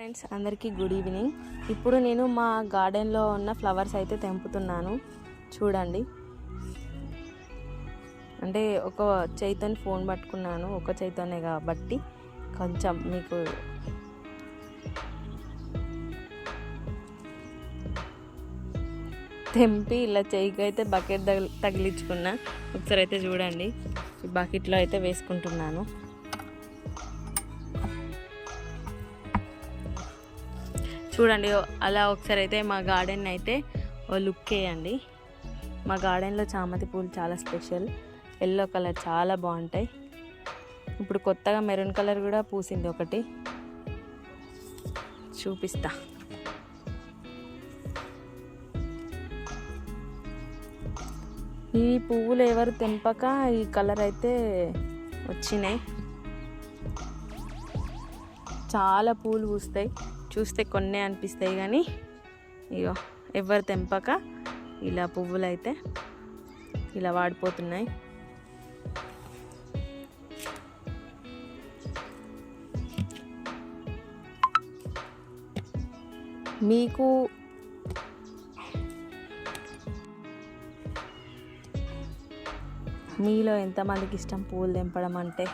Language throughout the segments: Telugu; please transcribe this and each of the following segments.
ఫ్రెండ్స్ అందరికీ గుడ్ ఈవినింగ్ ఇప్పుడు నేను మా గార్డెన్లో ఉన్న ఫ్లవర్స్ అయితే తెంపుతున్నాను. చూడండి. అంటే ఒక చైతన్ ఫోన్ పట్టుకున్నాను. ఒక చైతన్య కాబట్టి కొంచెం మీకు తెంపి ఇలా చేయికి అయితే బకెట్ తగిలి తగిలించుకున్నా. ఒకసారి అయితే చూడండి. ఈ బకెట్లో అయితే వేసుకుంటున్నాను. చూడండి అలా ఒకసారి అయితే మా గార్డెన్ అయితే లుక్ వేయండి. మా గార్డెన్లో చామంతి పూలు చాలా స్పెషల్. ఎల్లో కలర్ చాలా బాగుంటాయి. ఇప్పుడు కొత్తగా మెరూన్ కలర్ కూడా పూసింది ఒకటి. చూపిస్తా. ఈ పువ్వులు ఎవరు తెంపక ఈ కలర్ అయితే వచ్చినాయి. చాలా పూలు పూస్తాయి. చూస్తే కొన్నే అనిపిస్తాయి కానీ ఇగో ఎవరు తెంపక ఇలా పువ్వులు అయితే ఇలా వాడిపోతున్నాయి. మీకు మీలో ఎంతమందికి ఇష్టం పూలు తెంపడం అంటే?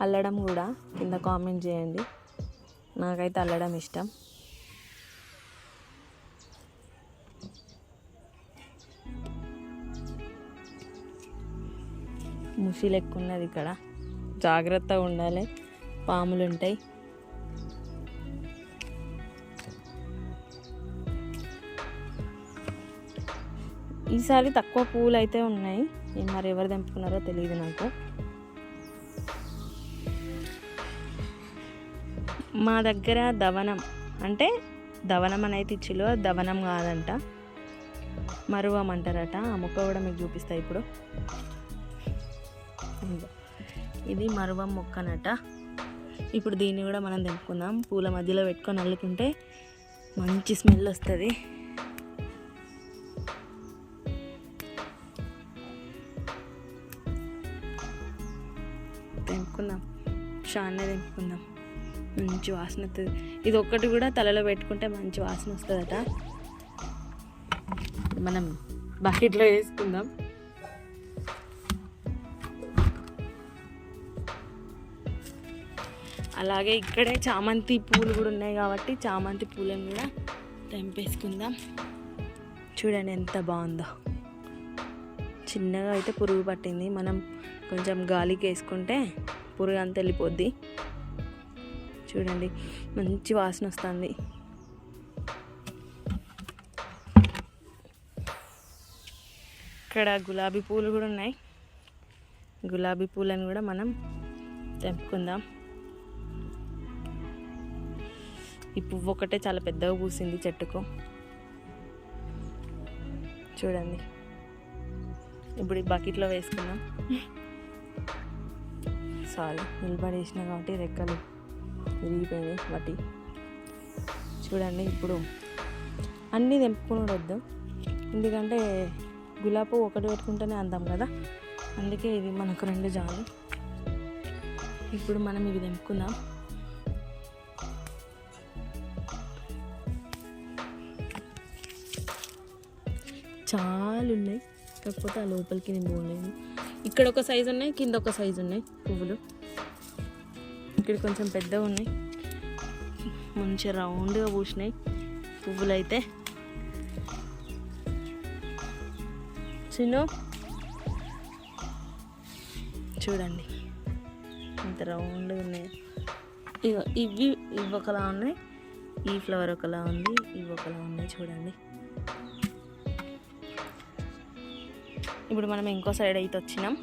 అల్లడం కూడా కింద కామెంట్ చేయండి. నాకైతే అల్లడం ఇష్టం. ముసి లెక్క ఉన్నది ఇక్కడ. జాగ్రత్తగా ఉండాలి. పాములు ఉంటాయి. ఈసారి తక్కువ పూలు అయితే ఉన్నాయి మరి ఎవరు తెంపుకున్నారో తెలియదు నాకు. మా దగ్గర దవనం అంటే దవనం అనేది ఇచ్చిలో దవనం కాదంట. మరువం అంటారట. ఆ మొక్క కూడా మీకు చూపిస్తా ఇప్పుడు. ఇది మరువం మొక్కనట. ఇప్పుడు దీన్ని కూడా మనం తెంపుకుందాం. పూల మధ్యలో పెట్టుకొని అల్లుకుంటే మంచి స్మెల్ వస్తుంది. తెంపుకుందాం. షాన్నే తెంపుకుందాం. మంచి వాసన వస్తుంది ఇది ఒక్కటి కూడా తలలో పెట్టుకుంటే మంచి వాసన వస్తుందట. మనం బకెట్లో వేసుకుందాం. అలాగే ఇక్కడే చామంతి పూలు కూడా ఉన్నాయి కాబట్టి చామంతి పూలను కూడా తెంపేసుకుందాం. చూడండి ఎంత బాగుందో. చిన్నగా అయితే పురుగు పట్టింది. మనం కొంచెం గాలికి వేసుకుంటే పురుగు అంతా వెళ్ళిపోద్ది. చూడండి. మంచి వాసన వస్తుంది. ఇక్కడ గులాబీ పూలు కూడా ఉన్నాయి. గులాబీ పూలను కూడా మనం తెంపుకుందాం. ఈ పువ్వు ఒకటే చాలా పెద్దగా పూసింది చెట్టుకు. చూడండి. ఇప్పుడు ఈ బకెట్లో వేసుకున్నాం సారీ నిలబడేసిన కాబట్టి రెక్కలు. విరిగిపోయినాయి వాటి. చూడండి ఇప్పుడు అన్నీ తెంపుకుని వద్దు ఎందుకంటే గులాబీ పువ్వు ఒకటి పెట్టుకుంటేనే అందాం కదా. అందుకే ఇది మనకు రెండు జాలు ఇప్పుడు మనం ఇవి తెంపుకుందాం. చాలా ఉన్నాయి కాకపోతే ఆ లోపలికి నేను పోలేదు. ఇక్కడ ఒక సైజు ఉన్నాయి కింద ఒక సైజు ఉన్నాయి పువ్వులు. ఇక్కడ కొంచెం పెద్దగా ఉన్నాయి. మంచిగా రౌండ్గా పూసినాయి. పువ్వులు అయితే చిన్న. చూడండి. ఇంత రౌండ్గా ఉన్నాయి. ఇగో ఇవి ఇవి ఒకలా ఉన్నాయి. ఈ ఫ్లవర్ ఒకలా ఉంది. ఇవి ఒకలా ఉన్నాయి. చూడండి. ఇప్పుడు మనం ఇంకో సైడ్ అయితే వచ్చినాం.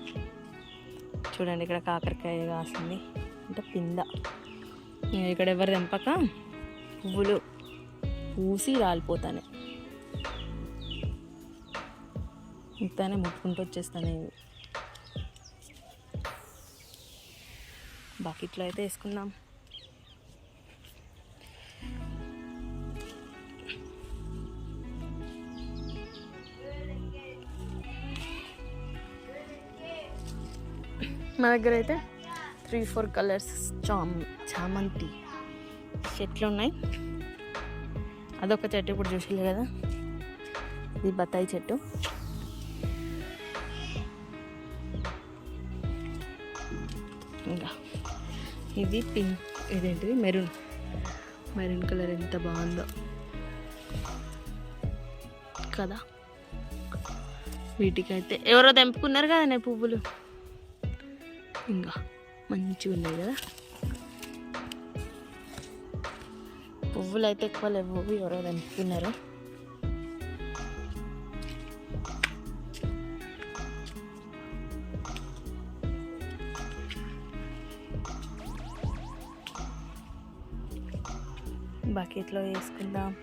చూడండి ఇక్కడ కాకరకాయ కాసింది. అంటే పింద. ఇక ఇక్కడ ఎవరు తెంపక? పువ్వులు పూసి రాలిపోతానే. ఇంతనే ముట్టుకుంటూ వచ్చేస్తానే ఇవి. బకెట్లో అయితే వేసుకుందాం. మా దగ్గర అయితే త్రీ ఫోర్ కలర్స్ చామ్ చామంతి. చెట్లు ఉన్నాయి అదొక చెట్టు ఇప్పుడు చూసలే కదా? ఇది బత్తాయి చెట్టు. ఇంకా ఇది పింక్ ఇదేంటిది? మెరూన్. మెరూన్ కలర్ ఎంత బాగుందో. కదా? వీటికైతే ఎవరో తెంపుకున్నారు కదా నే పువ్వులు? ఇంకా మంచిగా ఉన్నాయి కదా. పువ్వులు అయితే ఎక్కువ లేవు ఎవరో అనుకున్నారు బకెట్లో వేసుకుందాం.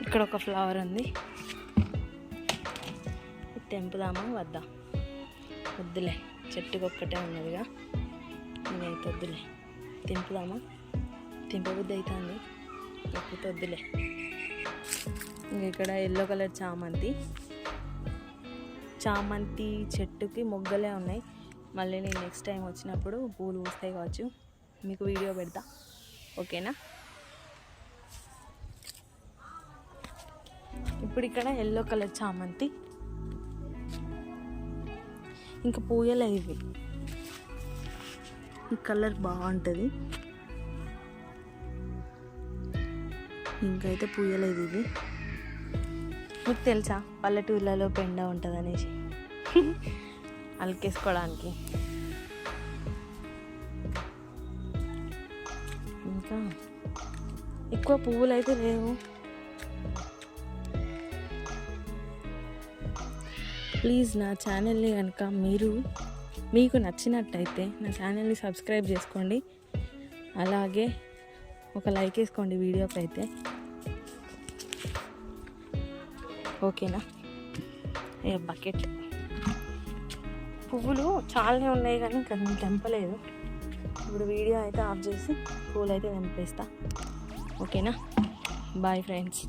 ఇక్కడ ఒక ఫ్లవర్ ఉంది. తెంపుదామా వద్దా. వద్దులే. చెట్టుకు ఒక్కటే ఉన్నదిగా. నేనైతే వద్దులే తింపుదామా? తింపబుద్ధి అవుతుంది లేకపోతే వద్దులే ఇక్కడ ఎల్లో కలర్ చామంతి. చామంతి చెట్టుకి మొగ్గలే ఉన్నాయి. మళ్ళీ నేను నెక్స్ట్ టైం వచ్చినప్పుడు పూలు పూస్తాయి కావచ్చు. మీకు వీడియో పెడతా. ఓకేనా? ఇప్పుడు ఇక్కడ ఎల్లో కలర్ చామంతి. ఇంకా పూయలే ఇవి. ఈ కలర్ బాగుంటుంది. ఇంకైతే పూయలేదు ఇది మీకు తెలుసా? పల్లెటూర్లలో పెండ ఉంటుంది అనేసి అలకేసుకోవడానికి. ఇంకా ఎక్కువ పువ్వులు అయితే లేవు. ప్లీజ్ నా ఛానల్ని కనుక మీరు మీకు నచ్చినట్టయితే నా ఛానల్ని సబ్స్క్రైబ్ చేసుకోండి. అలాగే ఒక లైక్ వేసుకోండి వీడియోకి అయితే. ఓకేనా? A bucket. పువ్వులు చాలానే ఉన్నాయి కానీ ఇంకా నేను తెంపలేదు. ఇప్పుడు వీడియో అయితే ఆఫ్ చేసి పూలు అయితే తెంపేస్తా. ఓకేనా? Bye friends.